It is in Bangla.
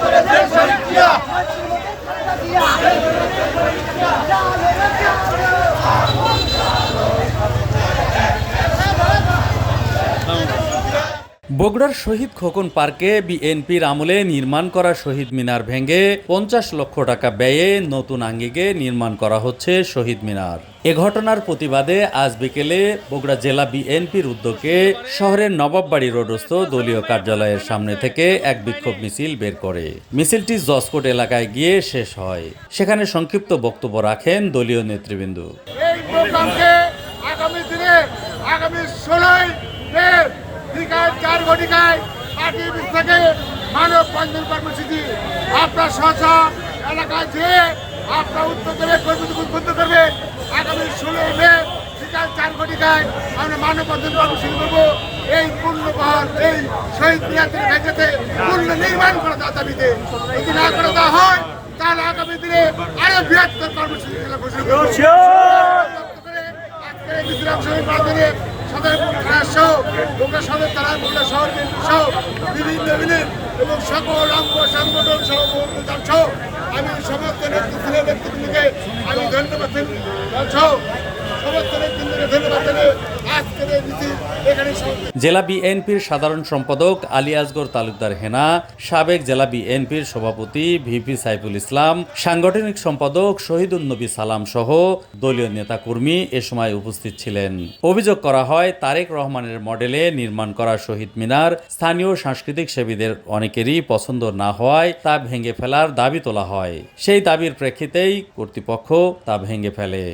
করে দেশ বগুড়ার শহীদ খোকন পার্কে বিএনপির আমলে নির্মাণ করা শহীদ মিনার ভেঙে পঞ্চাশ লক্ষ টাকা ব্যয়ে নতুন আঙ্গিকে নির্মাণ করা হচ্ছে শহীদ মিনার। এ ঘটনার প্রতিবাদে আজ বিকেলে বগুড়া জেলা বিএনপির উদ্যোগে শহরের নবাববাড়ি রোডস্থ দলীয় কার্যালয়ের সামনে থেকে এক বিক্ষোভ মিছিল বের করে। মিছিলটি জসকোট এলাকায় গিয়ে শেষ হয়। সেখানে সংক্ষিপ্ত বক্তব্য রাখেন দলীয় নেতৃবৃন্দ। আগামী দিনে, আগামী ষোলোই চার ঘটিকায় পার্টি অফিস থেকে মানব বন্ধন কর্মসূচি আপনার সহসা এলাকায় যেয়ে আপনার উত্তর দেবে কর্মসূচি উদ্বুদ্ধ করবে আগামী ষোলোই মে বিকাল চার ঘটিকায় আমরা মানব বন্ধন কর্মসূচি করব। এই পূর্ণবহাল এই শহীদ মিনার থেকে ভেঙেছে পূর্ণ নির্মাণ করা তার দাবিতে যদি না করে দেওয়া হয় তাহলে আগামী দিনে আরও বৃহত্তর কর্মসূচি ঘোষণা করব। আজকের এই বিশ্রাম শহীদ সদরপুর থানা সহ বগুড়া সদর থানা বগুড়া শহর সহ বিভিন্ন ইউনিট এবং সকল অঙ্গ সংগঠন সহ কর্মীদার সহ আমি সমস্ত নেতৃত্ব ব্যক্তিবৃন্দকে আমি ধন্যবাদ সহ সমস্ত নেতৃত্বকে ধন্যবাদ জেলা বিএনপির সাধারণ সম্পাদক আলী আসগর তালুকদার হেনা, সাবেক জেলা বিএনপির সভাপতি ভিপি সাইফুল ইসলাম, সাংগঠনিক সম্পাদক শহীদুল নবী সালাম সহ দলীয় নেতাকর্মী এ সময় উপস্থিত ছিলেন। অভিযোগ করা হয়, তারেক রহমানের মডেলে নির্মাণ করা শহীদ মিনার স্থানীয় সাংস্কৃতিক সেবীদের অনেকেরই পছন্দ না হওয়ায় তা ভেঙে ফেলার দাবি তোলা হয়। সেই দাবির প্রেক্ষিতেই কর্তৃপক্ষ তা ভেঙে ফেলে।